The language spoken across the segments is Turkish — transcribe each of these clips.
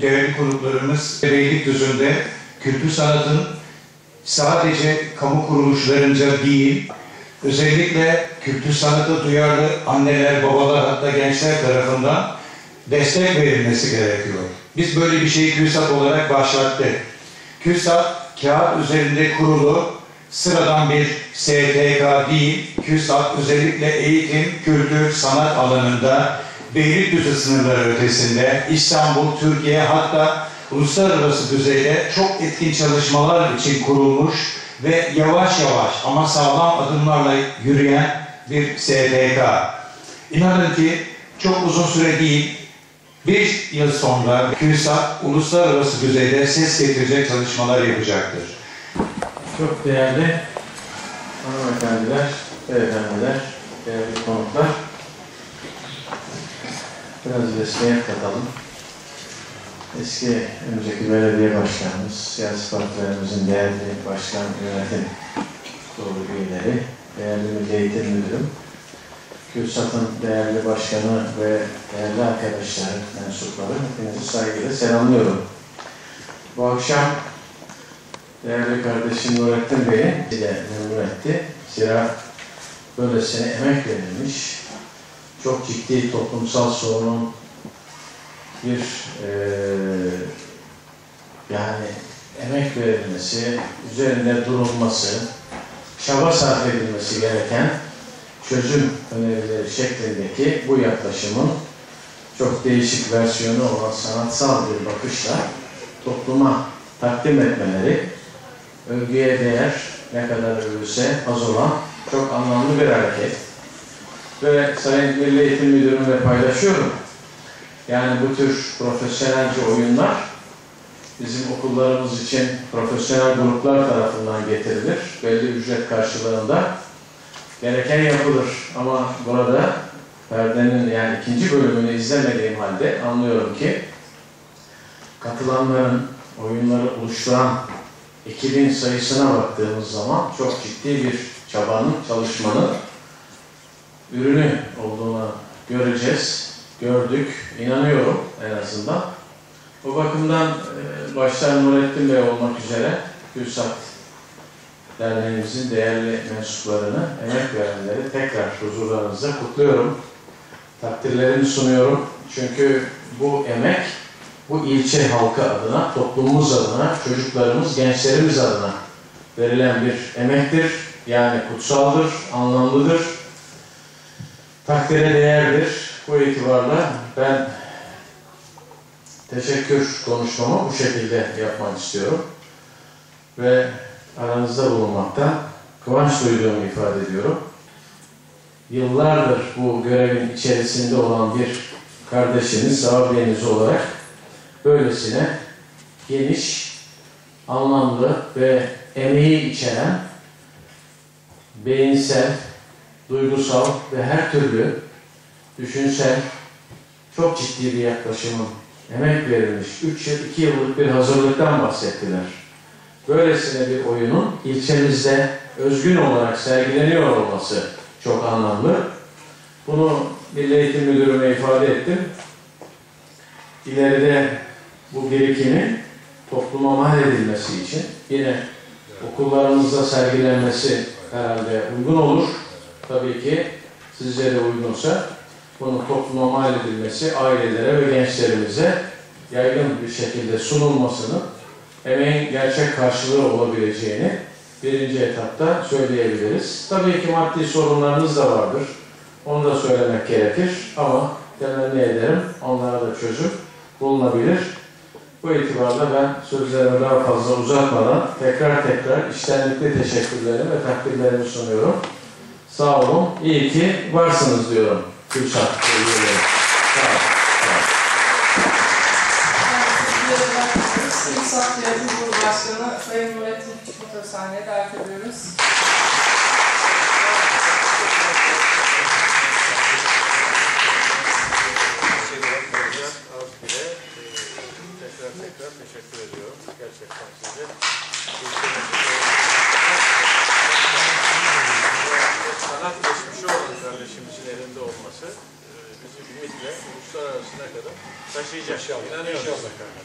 değerli konuklarımız Beylikdüzü'nde kültür sanatın sadece kamu kuruluşlarınca değil, özellikle kültür sanatı duyarlı anneler, babalar hatta gençler tarafından destek verilmesi gerekiyor. Biz böyle bir şeyi KÜSAP olarak başlattık. KÜSAP kağıt üzerinde kurulu sıradan bir STK değil, KÜSAP özellikle eğitim, kültür, sanat alanında Beylikdüzü sınırları ötesinde İstanbul, Türkiye hatta uluslararası düzeyde çok etkin çalışmalar için kurulmuş ve yavaş yavaş ama sağlam adımlarla yürüyen bir STK. İnanın ki çok uzun süre değil, bir yıl sonra KÜSAP uluslararası düzeyde ses getirecek çalışmalar yapacaktır. Çok değerli hanımefendiler, beyefendiler, değerli konuklar. Biraz resmiyet katalım. Eski önceki belediye başkanımız, siyasi partilerimizin değerli başkan yönetim kurulu üyeleri, değerli Milli Eğitim Müdürüm, KÜSAT'ın değerli başkanı ve değerli arkadaşları, mensupları hepinizi saygıyla selamlıyorum. Bu akşam değerli kardeşim Nurettin Bey'i de memnun etti. Zira böylesine emek verilmiş, çok ciddi toplumsal sorunun bir eee, yani emek verilmesi, üzerinde durulması, çaba sarf edilmesi gereken çözüm önerileri şeklindeki bu yaklaşımın çok değişik versiyonu olan sanatsal bir bakışla topluma takdim etmeleri övgüye değer ne kadar övülse az olan çok anlamlı bir hareket. Ve Sayın Milli Eğitim Müdürümle paylaşıyorum. Yani bu tür profesyonelce oyunlar bizim okullarımız için profesyonel gruplar tarafından getirilir. Belli ücret karşılığında gereken yapılır. Ama burada perdenin yani ikinci bölümünü izlemediğim halde anlıyorum ki katılanların oyunları oluşturan ekibin sayısına baktığımız zaman çok ciddi bir çabanın, çalışmanın ürünü olduğunu göreceğiz. Gördük, inanıyorum en azından. O bakımdan e, başta Nurettin Bey olmak üzere Gülsat Derneğimizin değerli mensuplarını, emek verenleri tekrar huzurlarınızda kutluyorum. Takdirlerimi sunuyorum. Çünkü bu emek bu ilçe halkı adına, toplumumuz adına, çocuklarımız, gençlerimiz adına verilen bir emektir. Yani kutsaldır, anlamlıdır, takdire değerdir. Bu itibarla ben teşekkür konuşmamı bu şekilde yapmak istiyorum. Ve aranızda bulunmaktan kıvanç duyduğumu ifade ediyorum. Yıllardır bu görevin içerisinde olan bir kardeşiniz, ağabeyiniz olarak böylesine geniş, anlamlı ve emeği içeren, beyinsel, duygusal ve her türlü düşünsel, çok ciddi bir yaklaşımın emek verilmiş, 3 yıl, 2 yıllık bir hazırlıktan bahsettiler. Böylesine bir oyunun ilçemizde özgün olarak sergileniyor olması çok anlamlı. Bunu Milli Eğitim Müdürü'ne ifade ettim. İleride bu birikimi topluma mal edilmesi için yine okullarımızda sergilenmesi herhalde uygun olur. Tabii ki sizlere uygunsa bunun topluma mal edilmesi ailelere ve gençlerimize yaygın bir şekilde sunulmasının emeğin gerçek karşılığı olabileceğini birinci etapta söyleyebiliriz. Tabii ki maddi sorunlarınız da vardır. Onu da söylemek gerekir ama temenni ederim onlara da çözüm bulunabilir. Bu itibarla ben sözlerimi daha fazla uzatmadan tekrar tekrar içtenlikle teşekkürlerimi ve takdirlerimi sunuyorum. Sağ olun, iyi ki varsınız diyorum. Gülşah. Sağ olun. İnsan Yönetim Kurulu Başkanı Sayın Nurettin Motor sahneye davet ediyoruz. Tekrar tekrar teşekkür ediyorum. Gerçekten size. Sanat geçmişi olan kardeşimizin elinde olması e, bizi ümit de uluslararasına kadar taşıyacak. İnanıyorum.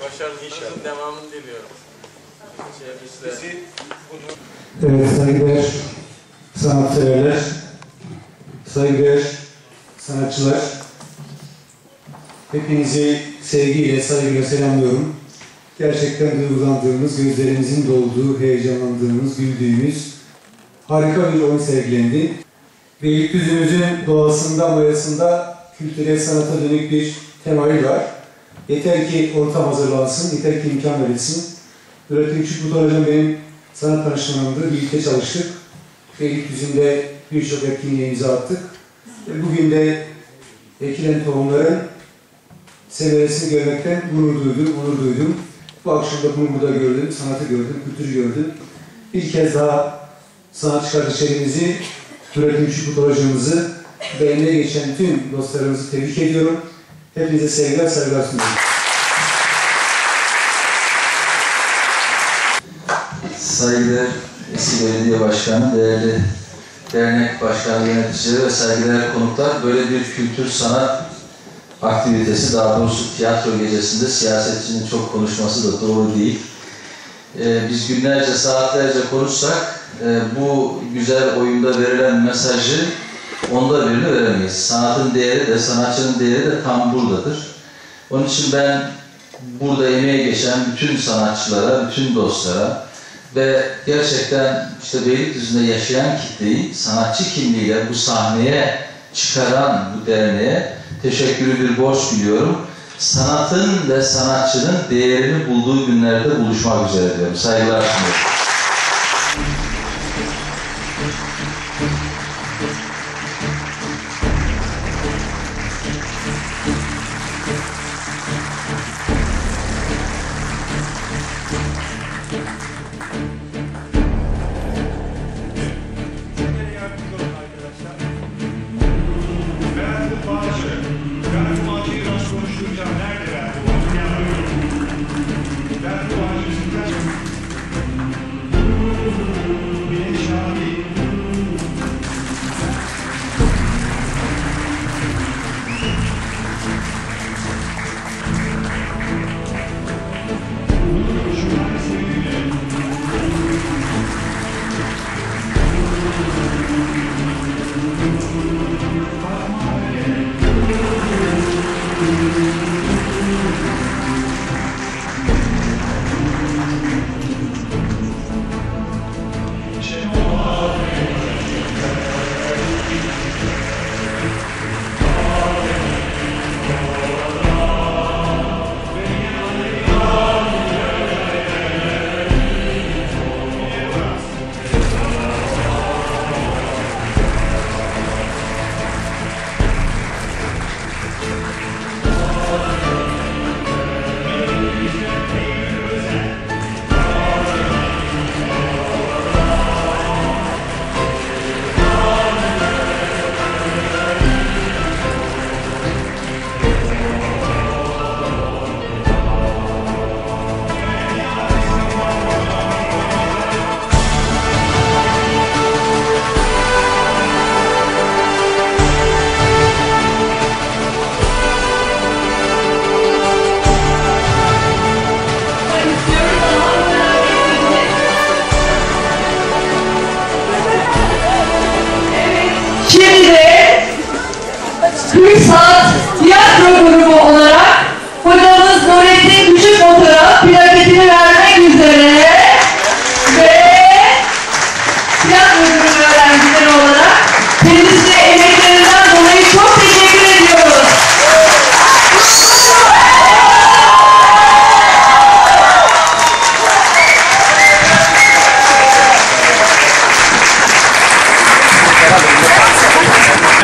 Başarınızın devamını diliyorum. Çevresinde Evet saygıdeğer sanatseverler, saygıdeğer sanatçılar, hepinizi sevgiyle, saygıyla selamlıyorum. Gerçekten duygulandığımız, gözlerimizin dolduğu, heyecanlandığımız, güldüğümüz harika bir oyun sergilendi. Beylikdüzü'müzün doğasında, mayasında kültürel sanata dönük bir temayı var. Yeter ki ortam hazırlansın, yeter ki imkan verilsin. Nurettin Küçükbulut Hocam benim sanat danışmanımdı. Birlikte çalıştık. Beylikdüzü'nde birçok etkinliğe imza attık. Bugün de ekilen tohumların semeresini görmekten gurur duydum, onur duydum. Bu akşam da bunu burada gördüm, sanatı gördüm, kültürü gördüm. Bir kez daha sanatçı kardeşlerimizi, Nurettin Küçükbulut Hocamızı ve geçen tüm dostlarımızı tebrik ediyorum. Hepinize sevgiler, saygılar sunuyorum. Saygıdeğer eski belediye başkanı, değerli dernek başkanı yöneticileri ve saygıdeğer konuklar böyle bir kültür sanat aktivitesi, daha doğrusu tiyatro gecesinde siyasetçinin çok konuşması da doğru değil. Ee, biz günlerce, saatlerce konuşsak e, bu güzel oyunda verilen mesajı onda birini veremeyiz. Sanatın değeri de, sanatçının değeri de tam buradadır. Onun için ben burada emeğe geçen bütün sanatçılara, bütün dostlara, ve gerçekten işte Beylikdüzü'nde yaşayan kitleyi sanatçı kimliğiyle bu sahneye çıkaran bu derneğe teşekkürü bir borç biliyorum. Sanatın ve sanatçının değerini bulduğu günlerde buluşmak üzere diyorum. Saygılar sunuyorum. Thank you.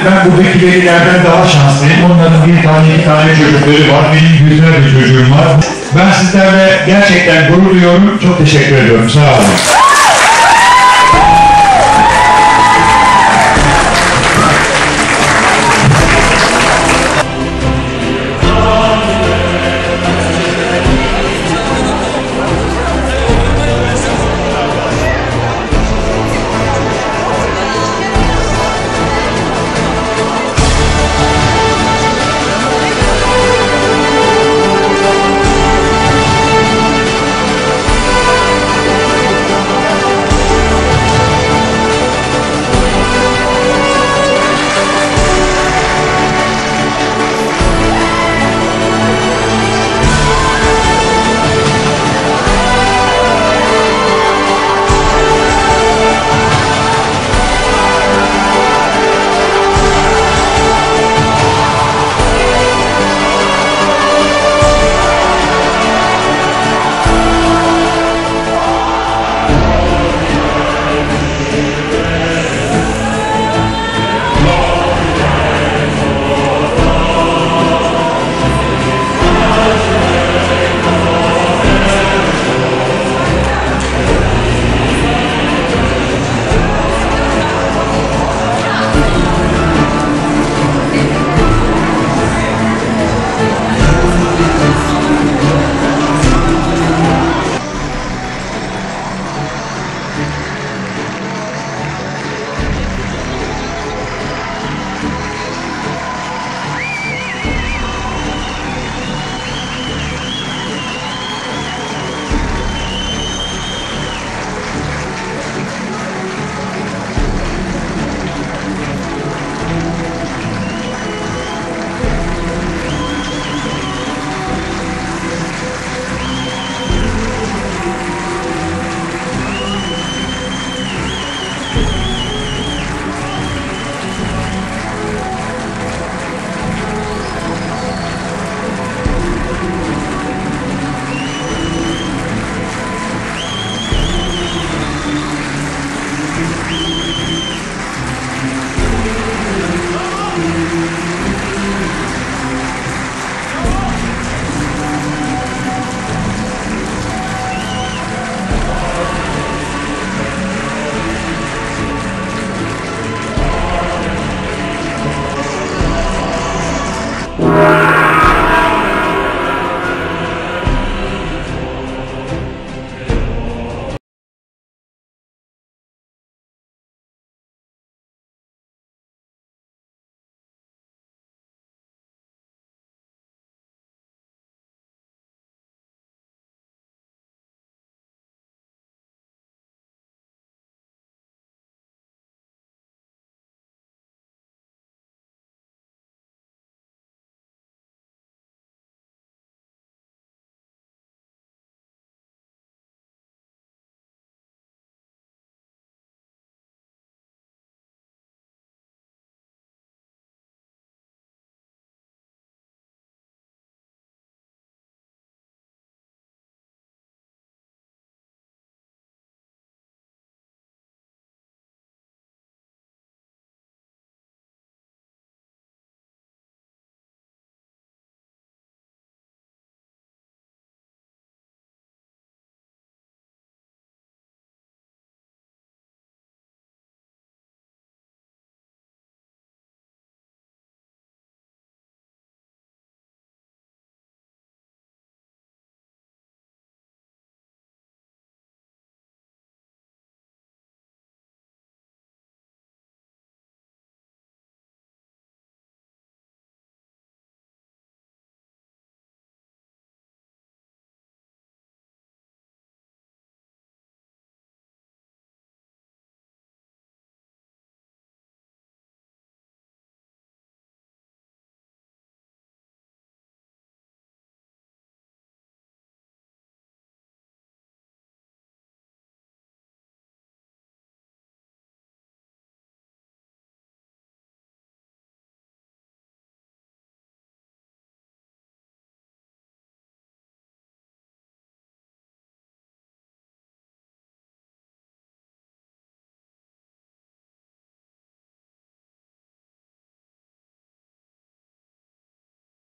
Ben buradaki velilerden daha şanslıyım. Onların bir tane iki tane çocukları var. Benim bir çocuğum var. Ben sizlerle gerçekten gurur duyuyorum. Çok teşekkür ediyorum. Sağ olun.